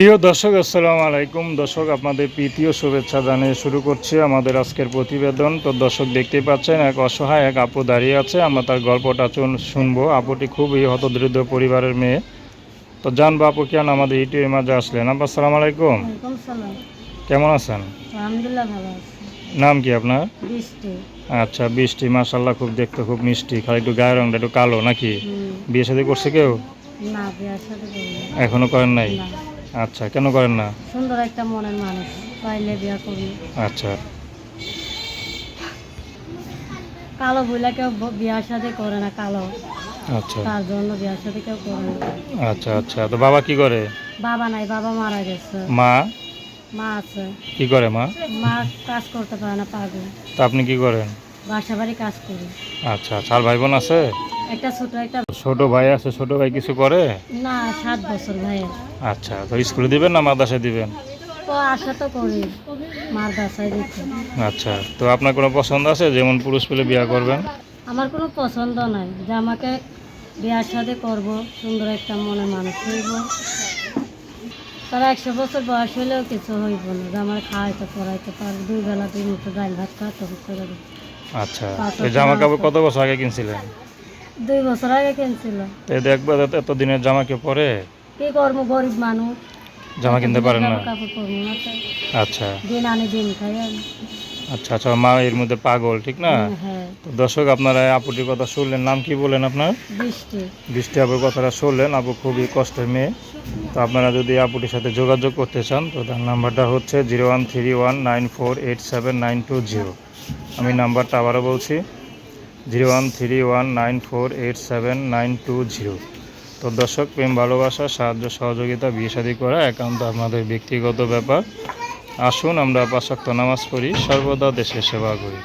প্রিয় দর্শক আসসালামু আলাইকুম। দর্শক আপনাদের প্রীতীয় শুভেচ্ছা জানিয়ে শুরু করছি আমাদের আজকের প্রতিবেদন। তো দর্শক দেখতেই পাচ্ছেন এক অসহায় এক আপু দাঁড়িয়ে আছে। আমরা তার গল্পটা চুন- শুনব। আপুটি খুবই হতদরিদ্র পরিবারের মেয়ে। তো জানব আপু কেন আমাদের ইউটিউবে মাঝে আসলেন? আপু আসসালামু আলাইকুম। কেমন আছেন? নাম কি আপনার? আচ্ছা বৃষ্টি মাসাল্লাহ খুব দেখতে খুব মিষ্টি। খালি একটু গায়ের রঙটা একটু কালো নাকি? বিয়ে শাদী করছে কেউ? সাথে। এখনও করেন নাই? আচ্ছা কেন করেন না? সুন্দর একটা মনের মানুষ পাইলে বিয়া করি। আচ্ছা। কালো বইলা কেউ বিয়ার সাথে করে না কালো। আচ্ছা। তার জন্য বিয়ার সাথে কেউ করে না। আচ্ছা আচ্ছা। তো বাবা কি করে? বাবা নাই বাবা মারা গেছে। মা? মা আছে। কি করে মা? মা কাজ করতে পারে না পারবে তা আপনি কি করেন? বাসা বাড়ি কাজ করি। আচ্ছা আচ্ছা আর ভাই বোন আছে? একটা ছোট একটা ছোট ভাই আছে ছোট ভাই কিছু করে? না সাত বছর ভাইয়ের। আচ্ছা তো স্কুলে দিবেন না মাদ্রাসায় দিবেন? তো আশা তো করি মার দিতে। আচ্ছা তো আপনার কোনো পছন্দ আছে? যেমন পুরুষ পেলে বিয়ে করবেন? আমার কোনো পছন্দ নাই যে আমাকে বিয়ার সাথে করব সুন্দর একটা মনে মানুষ হইব। তারা একশো বছর বয়স হলেও কিছু হইব না যে আমার খাওয়াইতে পড়াইতে পারবে দুই বেলা দুই ডাল ভাত খাওয়াতে করে আচ্ছা জামা কাপড় কত বছর আগে কিনছিলেন? দুই বছর আগে কিনছিল। এই দেখব এত- এত দিনের জামা কে পরে? কি করব গরিব মানুষ। জামা কিনতে পারেন না। কাপড় পরবো না আচ্ছা। দিন আনি দিন খাই আচ্ছা আচ্ছা মা এর মধ্যে পাগল ঠিক না? হ্যাঁ তো দর্শক আপনারা আপুটির কথা শুনলেন নাম কি বলেন আপনার? বৃষ্টি। বৃষ্টি আপুর কথাটা শুনলেন আপু খুবই কষ্টের মেয়ে। তো আপনারা যদি আপুটির সাথে যোগাযোগ করতে চান তো তার নাম্বারটা হচ্ছে zero one three one nine four eight seven nine two zero. আমি নাম্বারটা আবারও বলছি। Zero one three one nine four eight seven nine two zero. তো দর্শক, প্রেম, ভালোবাসা, সাহায্য, সহযোগিতা, বিয়ে শাদী করা একান্ত আপনাদের ব্যক্তিগত ব্যাপার। আসুন আমরা পাশাক্ত নামাজ পড়ি, সর্বদা দেশের সেবা করি।